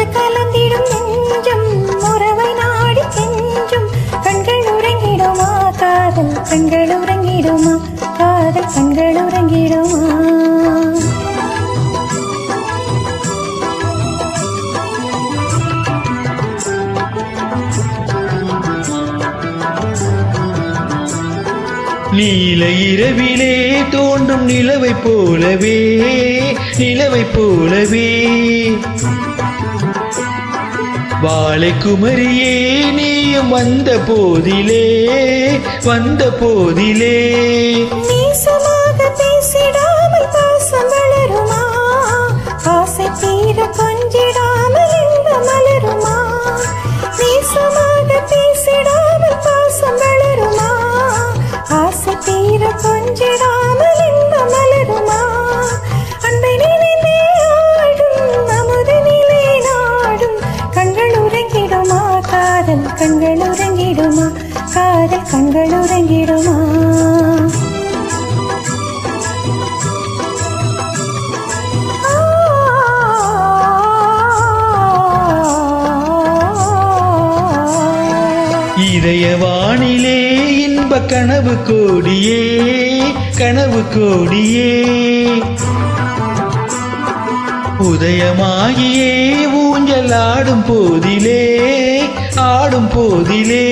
காதல் கலந்திடும் நெஞ்சம் உறவை நாடி கெஞ்சும் கண்கள் உறங்கிடுமா? காதல் கண்கள் உறங்கிடுமா? காதல் கண்கள் உறங்கிடுமா? நீல இரவிலே தோன்றும் நிலவை போலவே நிலவை போலவே. வாழைக்குமரியே நீயும் வந்த போதிலே வந்த போதிலே. நேசமாக பேசிடாமல் பாசம் வளருமா? ஆசை தீர கொஞ்சிடாமல் காதல் கண்கள் உறங்கிடுமா காதல் கண்கள் உறங்கிடுமா இதய வானிலே இன்ப கனவு கோடியே கனவு கோடியே. உதயமாகியே ஊஞ்சல் ஆடும் போதிலே ஆடும் போதிலே.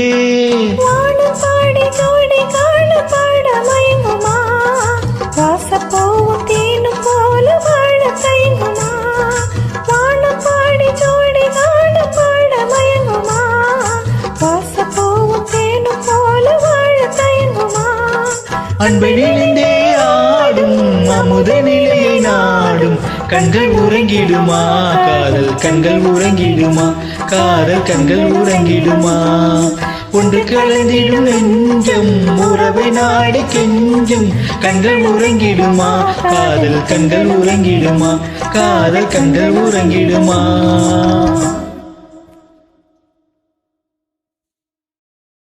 வானம் பாடி ஜோடி காண பாட மயங்குமா? வாசப்பூவும் தேனும் போல வாழ தயங்குமா? வானம் பாடி ஜோடி காண பாட மயங்குமா? வாசப்பூவும் தேனும் போல வாழ தயங்குமா? அன்பை நினைந்தே ஆடும் அமுத நிலையை நாடும் கண்கள் உறங்கிடுமா? காதல் கண்கள் உறங்கிடுமா? காதல் கண்கள் உறங்கிடுமா? ஒன்று கலந்திடும் நெஞ்சம் உறவை நாடி கெஞ்சும். கண்கள் உறங்கிடுமா? காதல் கண்கள் உறங்கிடுமா? காதல் கண்கள் உறங்கிடுமா?